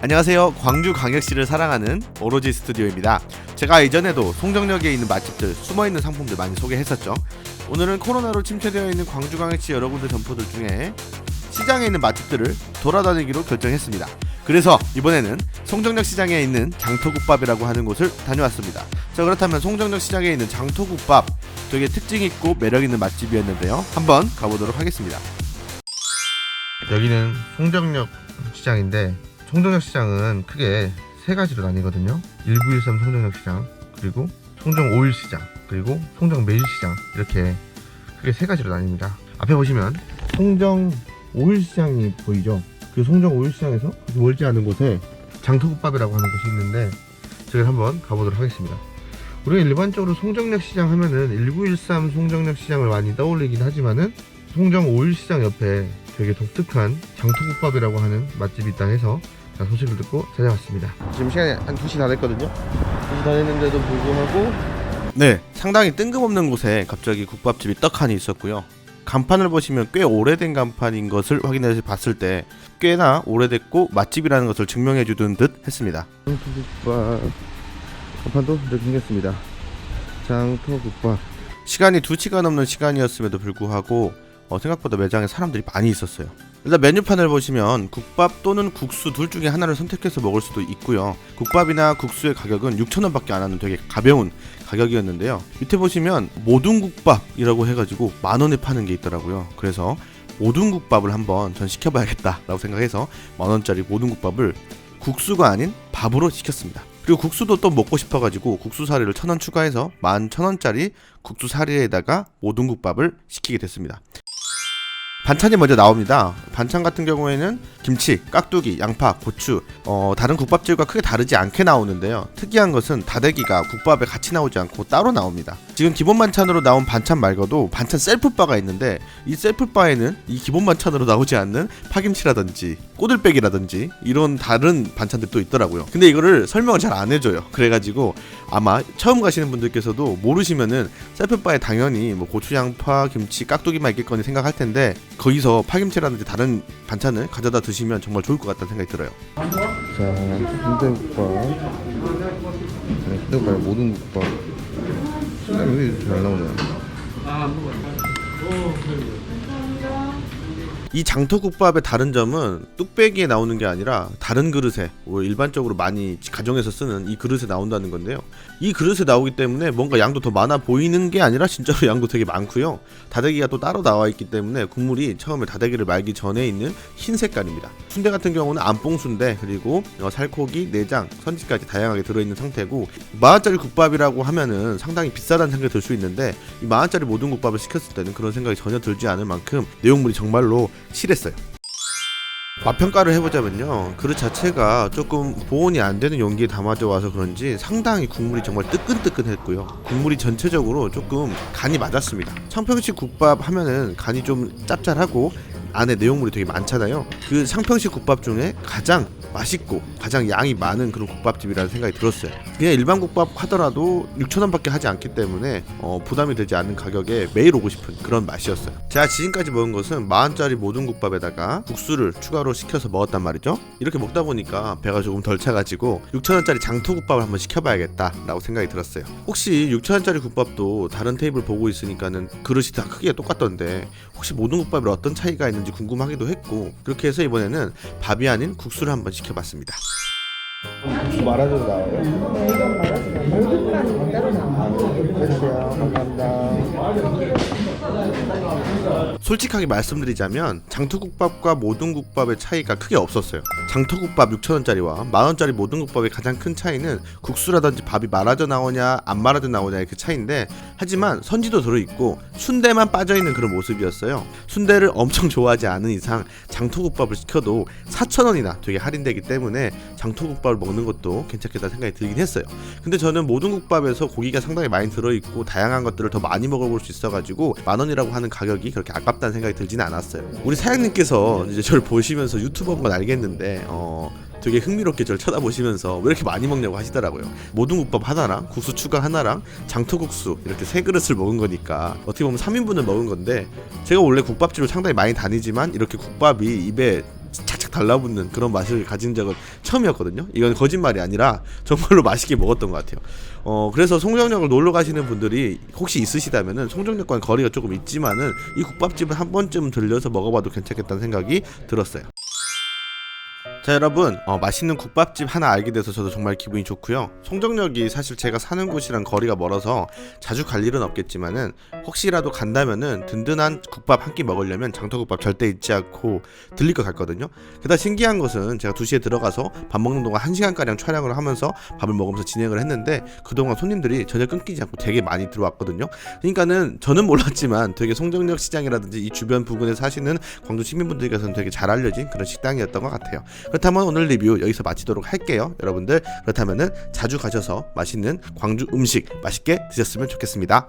안녕하세요. 광주 광역시를 사랑하는 오로지 스튜디오입니다. 제가 이전에도 송정역에 있는 맛집들, 숨어있는 상품들 많이 소개했었죠. 오늘은 코로나로 침체되어 있는 광주 광역시 여러 군데 점포들 중에 시장에 있는 맛집들을 돌아다니기로 결정했습니다. 그래서 이번에는 송정역 시장에 있는 장터국밥이라고 하는 곳을 다녀왔습니다. 자 그렇다면 송정역 시장에 있는 장터국밥 되게 특징 있고 매력 있는 맛집이었는데요. 한번 가보도록 하겠습니다. 여기는 송정역 시장인데 송정역 시장은 크게 세 가지로 나뉘거든요. 1913 송정역 시장, 그리고 송정 5일 시장, 그리고 송정 매일 시장 이렇게 크게 세 가지로 나뉩니다. 앞에 보시면 송정 5일 시장이 보이죠? 그 송정 5일 시장에서 멀지 않은 곳에 장터국밥이라고 하는 곳이 있는데 저기 한번 가보도록 하겠습니다. 우리가 일반적으로 송정역 시장 하면은 1913 송정역 시장을 많이 떠올리긴 하지만은 송정 5일 시장 옆에 되게 독특한 장터국밥이라고 하는 맛집이 있다 해서 자, 소식을 듣고 찾아왔습니다. 지금 시간이 한 2시 다 됐거든요. 2시 다 됐는데도 불구하고 네, 상당히 뜬금없는 곳에 갑자기 국밥집이 떡하니 있었고요. 간판을 보시면 꽤 오래된 간판인 것을 확인해서 봤을 때 꽤나 오래됐고 맛집이라는 것을 증명해 주던 듯 했습니다. 장터국밥 간판도 이렇게 생겼습니다. 장터국밥 시간이 2시간 넘는 시간이었음에도 불구하고 어, 생각보다 매장에 사람들이 많이 있었어요. 일단 메뉴판을 보시면 국밥 또는 국수 둘 중에 하나를 선택해서 먹을 수도 있고요. 국밥이나 국수의 가격은 6,000원밖에 안 하는 되게 가벼운 가격이었는데요. 밑에 보시면 모둠국밥이라고 해가지고 만 원에 파는 게 있더라고요. 그래서 모둠국밥을 한번 전 시켜봐야겠다라고 생각해서 만 원짜리 모둠국밥을 국수가 아닌 밥으로 시켰습니다. 그리고 국수도 또 먹고 싶어가지고 국수 사리를 천 원 추가해서 만 천 원짜리 국수 사리에다가 모둠국밥을 시키게 됐습니다. 반찬이 먼저 나옵니다. 반찬 같은 경우에는 김치, 깍두기, 양파, 고추, 어, 다른 국밥집과 크게 다르지 않게 나오는데요. 특이한 것은 다대기가 국밥에 같이 나오지 않고 따로 나옵니다. 지금 기본 반찬으로 나온 반찬 말고도 반찬 셀프바가 있는데 이 셀프바에는 이 기본 반찬으로 나오지 않는 파김치라든지 꼬들빼기라든지 이런 다른 반찬들도 있더라고요. 근데 이거를 설명을 잘 안 해줘요. 그래가지고 아마 처음 가시는 분들께서도 모르시면은 셀프바에 당연히 뭐 고추, 양파, 김치, 깍두기만 있겠거니 생각할 텐데 거기서 파김치라든지 다른 반찬을 가져다 드시면 정말 좋을 것 같다는 생각이 들어요. 자, 순대국밥, 순대국밥 모든 국밥. 여기 잘 나오네요. 이 장터국밥의 다른 점은 뚝배기에 나오는 게 아니라 다른 그릇에 뭐 일반적으로 많이 가정에서 쓰는 이 그릇에 나온다는 건데요. 이 그릇에 나오기 때문에 뭔가 양도 더 많아 보이는 게 아니라 진짜로 양도 되게 많고요. 다대기가 또 따로 나와 있기 때문에 국물이 처음에 다대기를 말기 전에 있는 흰 색깔입니다. 순대 같은 경우는 안뽕 순대 그리고 어, 살코기, 내장, 선지까지 다양하게 들어있는 상태고 만원짜리 국밥이라고 하면은 상당히 비싸다는 생각이 들 수 있는데 이 만원짜리 모든 국밥을 시켰을 때는 그런 생각이 전혀 들지 않을 만큼 내용물이 정말로 실했어요. 맛평가를 해보자면요. 그릇 자체가 조금 보온이 안 되는 용기에 담아져 와서 그런지 상당히 국물이 정말 뜨끈뜨끈했고요. 국물이 전체적으로 조금 간이 맞았습니다. 창평식 국밥 하면은 간이 좀 짭짤하고 안에 내용물이 되게 많잖아요. 그 창평식 국밥 중에 가장 맛있고 가장 양이 많은 그런 국밥집이라는 생각이 들었어요. 그냥 일반 국밥 하더라도 6천원밖에 하지 않기 때문에 어, 부담이 되지 않는 가격에 매일 오고 싶은 그런 맛이었어요. 제가 지금까지 먹은 것은 만원짜리 모든 국밥에다가 국수를 추가로 시켜서 먹었단 말이죠. 이렇게 먹다 보니까 배가 조금 덜 차가지고 6천원짜리 장토국밥을 한번 시켜봐야겠다 라고 생각이 들었어요. 혹시 6천원짜리 국밥도 다른 테이블 보고 있으니까는 그릇이 다 크기가 똑같던데 혹시 모든 국밥에 어떤 차이가 있는 지 궁금하기도 했고 그렇게 해서 이번에는 밥이 아닌 국수를 한번 시켜봤습니다 국수 말아줘도 나와요? 네, 이건 말하시면 물국간이 따로 나와요. 됐어요 감사합니다 솔직하게 말씀드리자면 장터국밥과 모든국밥의 차이가 크게 없었어요. 장터국밥 6천원짜리와 만원짜리 모든국밥의 가장 큰 차이는 국수라든지 밥이 말아져 나오냐 안 말아져 나오냐의 그 차이인데 하지만 선지도 들어있고 순대만 빠져있는 그런 모습이었어요. 순대를 엄청 좋아하지 않은 이상 장터국밥을 시켜도 4천원이나 되게 할인되기 때문에 장터국밥을 먹는 것도 괜찮겠다 생각이 들긴 했어요. 근데 저는 모든 국밥에서 고기가 상당히 많이 들어있고 다양한 것들을 더 많이 먹어볼 수 있어가지고 만원이라고 하는 가격이 그렇게 아깝 다는 생각이 들지는 않았어요 우리 사장님께서 이제 저를 보시면서 유튜버인 건 알겠는데 어 되게 흥미롭게 저를 쳐다보시면서 왜 이렇게 많이 먹냐고 하시더라고요. 모든 국밥 하나랑 국수 추가 하나랑 장터국수 이렇게 세 그릇을 먹은 거니까 어떻게 보면 3인분을 먹은 건데 제가 원래 국밥집을 상당히 많이 다니지만 이렇게 국밥이 입에 달라붙는 그런 맛을 가진 적은 처음이었거든요. 이건 거짓말이 아니라 정말로 맛있게 먹었던 것 같아요. 어 그래서 송정역을 놀러 가시는 분들이 혹시 있으시다면은 송정역과는 거리가 조금 있지만은 이 국밥집은 한 번쯤 들려서 먹어봐도 괜찮겠다는 생각이 들었어요. 자 여러분. 어, 맛있는 국밥집 하나 알게 돼서 저도 정말 기분이 좋고요. 송정역이 사실 제가 사는 곳이랑 거리가 멀어서 자주 갈 일은 없겠지만은 혹시라도 간다면은 든든한 국밥 한 끼 먹으려면 장터국밥 절대 잊지 않고 들릴 것 같거든요. 게다가 신기한 것은 제가 2시에 들어가서 밥 먹는 동안 1시간가량 촬영을 하면서 밥을 먹으면서 진행을 했는데 그동안 손님들이 전혀 끊기지 않고 되게 많이 들어왔거든요. 그러니까는 저는 몰랐지만 되게 송정역 시장이라든지 이 주변 부근에 사시는 광주 시민분들께서는 되게 잘 알려진 그런 식당이었던 것 같아요 그렇다면 오늘 리뷰 여기서 마치도록 할게요. 여러분들 그렇다면은 자주 가셔서 맛있는 광주 음식 맛있게 드셨으면 좋겠습니다.